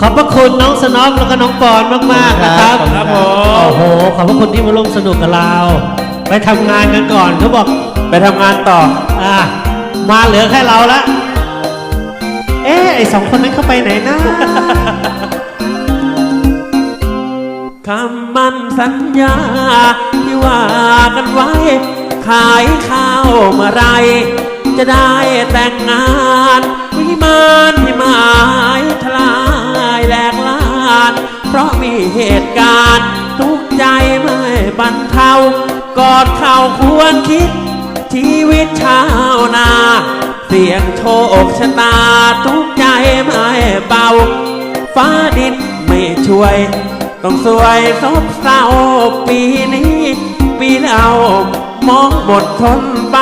ขอบพระคุณน้องสนอปแล้วก็น้องปอนมากๆนะครับครับผมโอ้โห ขอบพระคุณที่มาร่วมสนุกกับเรา ไปทำงานกันก่อนเขาบอกไปทำงานต่อ อะมาเหลือแค่เราละ เอ๊ะไอสองคนนั้นเขาไปไหนนะ คำมั่นสัญญา ที่ว่ากันไว้ ขายข้าวเมื่อไร จะได้แต่งงานวิมานที่หมา เหตุการณ์ ทุกใจไม่บรรเทากอดเข่าควรคิด ชีวิตชาวนา เสี่ยงโชคชะตา ทุกใจไม่เบา ฟ้าดินไม่ช่วย ต้องสวยซบเศร้าปีนี้ ปีเรามองหมดทนไป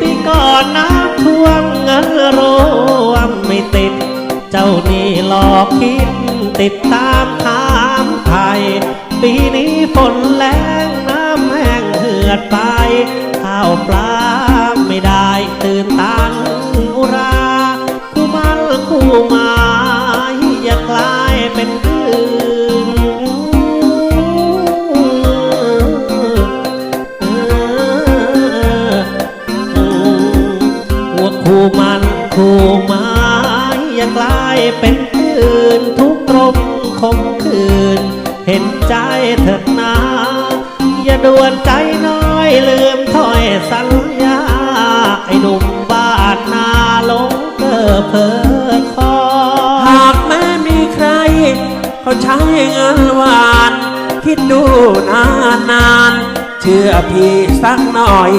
ปีก่อนน้ำท่วมเงินรวมไม่ติด เจ้านี่หลอกคิดติดตามถา ยปีนี้ฝนแรงน้ำแห้งเหือดไปข้าวปลาไม่ได้ตื่นตันอุราคู่มันคู่หมายอย่ากลายเป็นคืนหัวคู่มันคู่ไม้อย่ากลายเป็นคืนทุกตรมคมคืน เห็นใจเถิดนา อย่าด่วนใจน้อยลืมถ้อยสัญญา ไอ้หนุ่มบ้านนาหลงเก้อเพอคอ หากแม้มีใคร เขาใช้เงินหวาน คิดดูนานนานๆเชื่อพี่สักหน่อย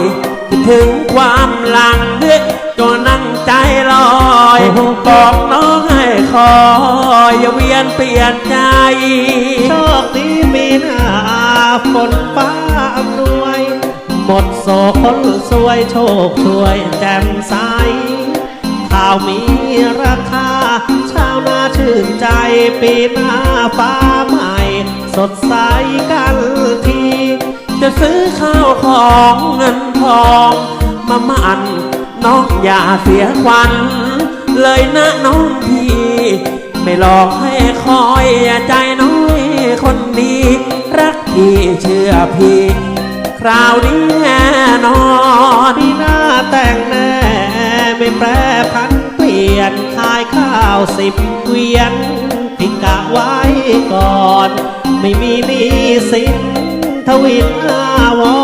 คิดถึงความหลังเด็กจนนั่งใจลอย บอกน้องให้คอย อย่าเวียนเปลี่ยนใจ โชคดีมีหน้าฝนฟ้าอำนวย หมดโศกคนสวยโชคช่วยแจ่มใสข้าวมีราคา ชาวนาชื่นใจปีหน้าฟ้าใหม่ สดใสกันที จะซื้อข้าวของเงินทอง มามันน้องอย่าเสียควันเลยน ไม่หลอกให้คอยใจน้อยคนดี รักพี่เชื่อพี่ คราวนี้แน่นอนปีหน้าแต่งแน่ไม่แปรพันเปลี่ยนขายข้าวสิบเกวียนที่กะไว้ก่อน ไม่มีหนี้สินทวินอาวร